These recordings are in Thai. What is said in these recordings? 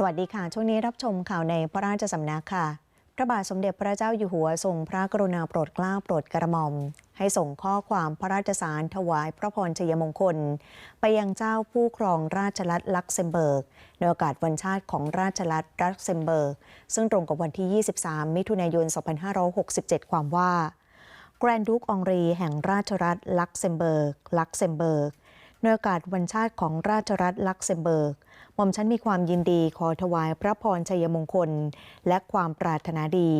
สวัสดีค่ะ ช่วงนี้รับชมข่าวในพระราชสำนักค่ะ พระบาทสมเด็จพระเจ้าอยู่หัวทรงพระกรุณาโปรดเกล้าโปรดกระหม่อม ให้ส่งข้อความพระราชสารถวายพระพรชัยมงคล ไปยังเจ้าผู้ครองราชลัดลักเซมเบิร์กในโอกาสวันชาติของราชลัดลักเซมเบิร์ก ซึ่งตรงกับวันที่ 23 มิถุนายน 2567 ความว่าแกรนด์ดูกองรีแห่งราชรัฐลักเซมเบิร์ก ลักเซมเบิร์ก ในโอกาสวันชาติของราชรัฐลักเซมเบิร์กหม่อมฉันมีความยินดีขอถวายพระพรชัยมงคล และความปรารถนาดี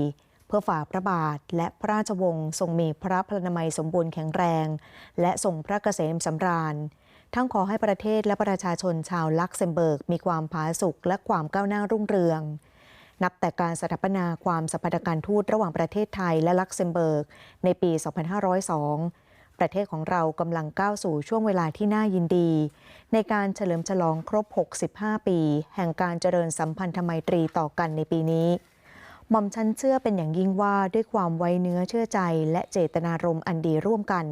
เพื่อฝ่าพระบาทและพระราชวงศ์ทรงมีพระพลานามัยสมบูรณ์แข็งแรง และทรงพระเกษมสำราญ ทั้งขอให้ประเทศและประชาชนชาวลักเซมเบิร์ก มีความผาสุกและความก้าวหน้ารุ่งเรืองนับแต่การสถาปนาความสัมพันธการทูตระหว่างประเทศไทยและลักเซมเบิร์ก ในปี 2502 ประเทศของเรากำลังก้าวสู่ช่วงเวลาที่น่ายินดี ในการเฉลิมฉลองครบ 65 ปี แห่งการเจริญสัมพันธไมตรีต่อกันในปีนี้ หม่อมฉันเชื่อเป็นอย่างยิ่งว่าด้วยความไว้เนื้อเชื่อใจและเจตนารมณ์อันดีร่วมกัน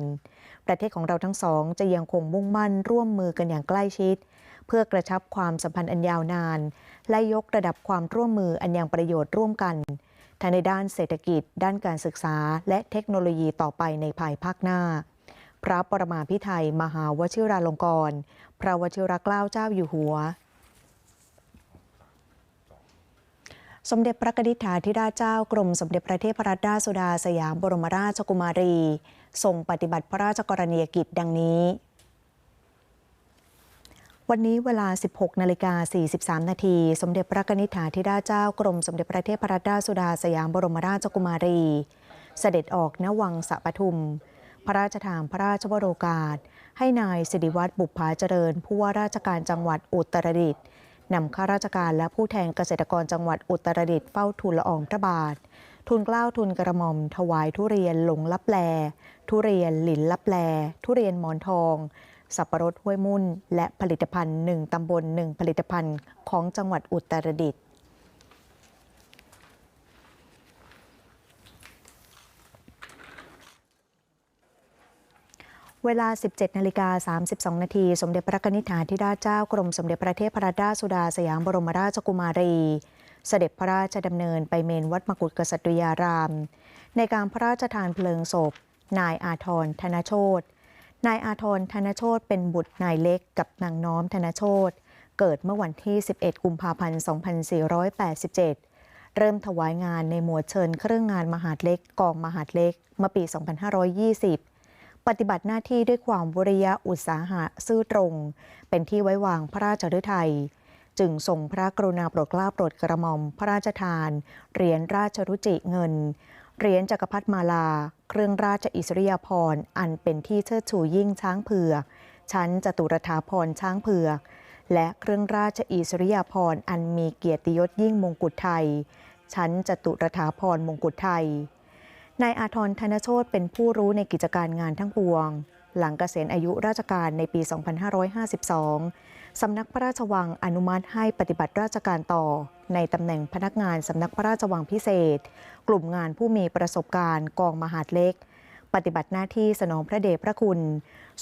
ประเทศของเราทั้งสองจะยังคงมุ่งมั่นร่วมมือกันอย่างใกล้ชิด เพื่อกระชับความสัมพันธ์อันยาวนาน และยกระดับความร่วมมืออันยังประโยชน์ร่วมกันทั้งในด้านเศรษฐกิจ ด้านการศึกษา และเทคโนโลยีต่อไปในภายภาคหน้า พระปรมาภิไธยมหาวชิราลงกรณ์พระวชิรเกล้าเจ้าอยู่หัว สมเด็จพระกนิษฐาธิราชเจ้ากรมสมเด็จพระเทพรัตนราชสุดาสยามบรมราชกุมารี ทรงปฏิบัติพระราชกรณียกิจดังนี้ วันนี้เวลา 16นาฬิกา43 นาที สมเด็จพระกนิษฐาธิราชเจ้ากรมสมเด็จพระเทพรัตนราชสุดาสยามบรมราชกุมารี เสด็จออกณวังสะปทุม พระราชทานพระราชวโรกาส ให้นายสิริวัตรบุพภาเจริญ ผู้ว่าราชการจังหวัดอุตรดิตถ์นำข้าราชการและผู้แทนเกษตรกรจังหวัดอุตรดิตถ์เฝ้าทูลละอองพระบาท ทูลเกล้าทูลกระหม่อม ถวายทุเรียนหลงลับแล ทุเรียนหลินลับแล ทุเรียนหมอนทอง สับปะรดห้วยมุ่น และผลิตภัณฑ์หนึ่งตำบลหนึ่งผลิตภัณฑ์ของจังหวัดอุตรดิตถ์ เวลา 17นาฬิกา32 นาที สมเด็จพระนิษฐาธิราชเจ้ากรมสมเด็จพระเทพรัตนราชสุดาสยามบรมราชกุมารี เสด็จพระราชดำเนินไปเมนวัดมกุฏกษัตริยาราม ในการพระราชทานเพลิงศพ นายอาทรธนโชตนายอาทรธนโชตเป็นบุตรนายเล็กกับนางน้อมธนโชตเกิดเมื่อวันที่ 11 กุมภาพันธ์ 2487 เริ่มถวายงานในหมวดเชิญเครื่องงานมหาดเล็กกองมหาดเล็กเมื่อปี 2520 ปฏิบัติหน้าที่ด้วยความวิริยะอุตสาหะซื่อตรง เป็นที่ไว้วางพระราชฤทัยจึงทรงพระกรุณาโปรดเกล้าโปรดกระหม่อมพระราชทานเหรียญราชรุจิเงินเหรียญจักรพรรดิมาลา เครื่องราชอิสริยาภรณ์อันเป็นที่เชิดชูยิ่งช้างเผือกชั้นจตุรถาภรณ์ช้างเผือกและเครื่องราชอิสริยาภรณ์อันมีเกียรติยศยิ่งมงกุฎไทย ชั้นจตุรถาภรณ์มงกุฎไทย นายอาทรธนโชตเป็นผู้รู้ในกิจการงานทั้งปวง หลังเกษียณอายุราชการในปี 2552 สำนักพระราชวังอนุมัติให้ปฏิบัติราชการต่อ ในตำแหน่งพนักงานสำนักพระราชวังพิเศษ กลุ่มงานผู้มีประสบการณ์กองมหาดเล็ก ปฏิบัติหน้าที่สนองพระเดชพระคุณ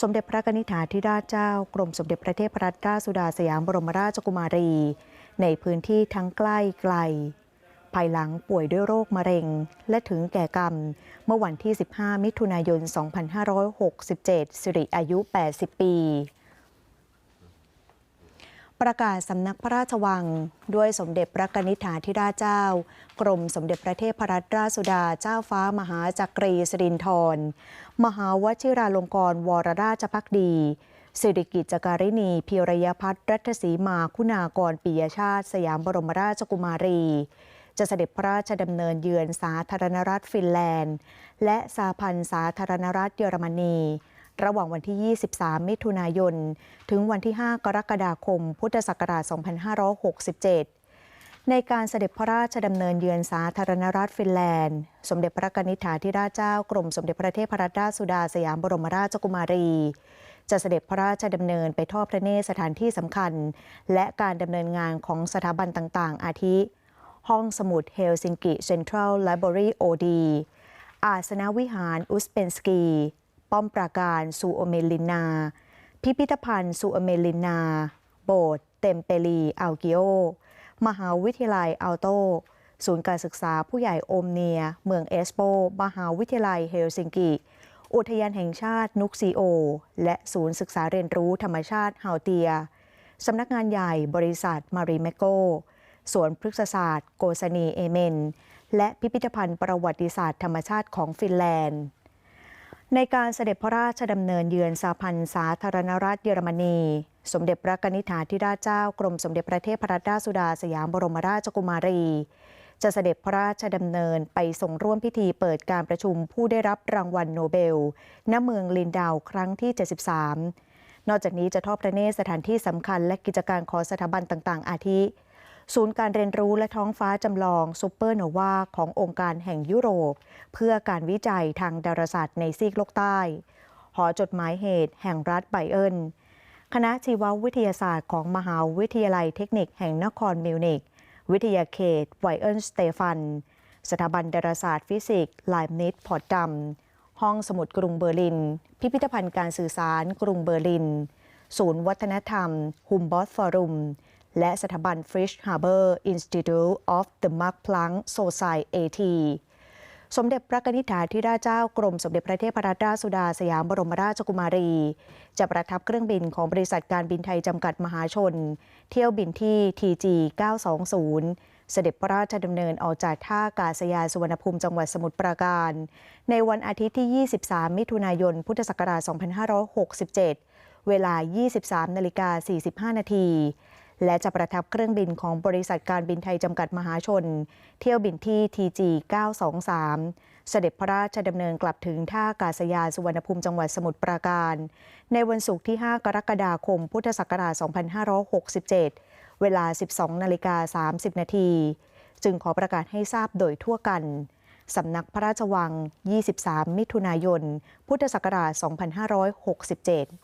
สมเด็จพระนิษฐาธิราชเจ้ากรมสมเด็จพระเทพรัตนราชสุดาสยามบรมราชกุมารี ในพื้นที่ทั้งใกล้ไกล ภายหลังป่วยด้วยโรคมะเร็ง และถึงแก่กรรม เมื่อวันที่ 15 มิถุนายน 2567 สิริอายุ 80 ปีประกาศสำนักพระราชวัง ด้วยสมเด็จพระกนิษฐาธิราชเจ้า กรมสมเด็จพระเทพรัตนราชสุดาเจ้าฟ้ามหาจักรีสิรินธรมหาวชิราลงกรณ์วรราชพักดีสิริกิจจการินีพิรยพัฒนรัตศรีมาคุณากรปิยชาติ สยามบรมราชกุมารี จะเสด็จพระราชดำเนินเยือนสาธารณรัฐฟินแลนด์ และสาพันธ์สาธารณรัฐเยอรมนี ระหว่างวันที่ 23 มิถุนายน ถึงวันที่ 5 กรกฎาคม พุทธศักราช 2567ในการเสด็จพระราชดำเนินเยือนสาธารณรัฐฟินแลนด์ สมเด็จพระกนิษฐาธิราชเจ้ากรมสมเด็จพระเทพรัตนราชสุดาสยามบรมราชกุมารี จะเสด็จพระราชดำเนินไปทอดพระเนตรสถานที่สำคัญ และการดำเนินงานของสถาบันต่าง ๆ อาทิ ห้องสมุดเฮลซิงกิเซ็นทรัลไลบรารีโอดีอาสนวิหารอุสเปนสกี ป้อมปราการซูโอเมลินา พิพิธภัณฑ์ซูโอเมลินา โบสถ์เต็มเปลีอัลกิโอ มหาวิทยาลัยอัลโต ศูนย์การศึกษาผู้ใหญ่โอมเนีย เมืองเอสโป มหาวิทยาลัยเฮลซิงกิ อุทยานแห่งชาตินุกซีโอ และศูนย์ศึกษาเรียนรู้ธรรมชาติฮาวเตีย สำนักงานใหญ่บริษัทมารีเมโก สวนพฤกษศาสตร์ โกซานีเอเมน และพิพิธภัณฑ์ประวัติศาสตร์ธรรมชาติของฟินแลนด์ ในการเสด็จพระราชดำเนินเยือนสาพันธ์สาธารณรัฐเยอรมนี สมเด็จพระกนิษฐาธิราชเจ้ากรมสมเด็จพระเทพรัตนราชสุดาสยามบรมราชกุมารีจะเสด็จพระราชดำเนินไปส่งร่วมพิธีเปิดการประชุมผู้ได้รับรางวัลโนเบล ณ เมืองลินดาวครั้งที่ 73 นอกจากนี้จะทอดพระเนตรสถานที่สำคัญและกิจการของสถาบันต่าง ๆ อาทิ ศูนย์การเรียนรู้และท้องฟ้าจำลองซูเปอร์โนวาขององค์การแห่งยุโรป เพื่อการวิจัยทางดาราศาสตร์ในซีกโลกใต้ หอจดหมายเหตุแห่งรัฐไบเอิลคณะชีววิทยาศาสตร์ของมหาวิทยาลัยเทคนิคแห่งนครมิวนิกวิทยาเขตไวเอิลสเตฟัน สถาบันดาราศาสตร์ฟิสิกส์ไลม์นิดพอร์ตดัมห้องสมุดกรุงเบอร์ลิน พิพิธภัณฑ์การสื่อสารกรุงเบอร์ลิน ศูนย์วัฒนธรรม ฮุมบอสฟอรุม และสถาบัน Frisch Harbor Institute of the Max Planck Society สมเด็จพระนิษฐาธิราชเจ้ากรมสมเด็จพระเทพรัตนราชสุดาสยามบรมราชกุมารี จะประทับเครื่องบินของบริษัทการบินไทยจำกัดมหาชน เที่ยวบินที่ TG 920 เสด็จพระราชดำเนินออกจากท่าอากาศยานสุวรรณภูมิจังหวัดสมุทรปราการ ในวันอาทิตย์ที่ 23 มิถุนายน พุทธศักราช 2567 เวลา 23นาฬิกา45นาที และจะประทับเครื่องบินของบริษัทการบินไทยจำกัดมหาชน เที่ยวบินที่ TG 923 เสด็จพระราชดำเนินกลับถึงท่าอากาศยานสุวรรณภูมิจังหวัดสมุทรปราการ ในวันศุกร์ที่ 5 กรกฎาคม พุทธศักราช 2567 เวลา 12 นาฬิกา 30 นาที จึงขอประกาศให้ทราบโดยทั่วกันสำนักพระราชวัง 23 มิถุนายน พุทธศักราช 2567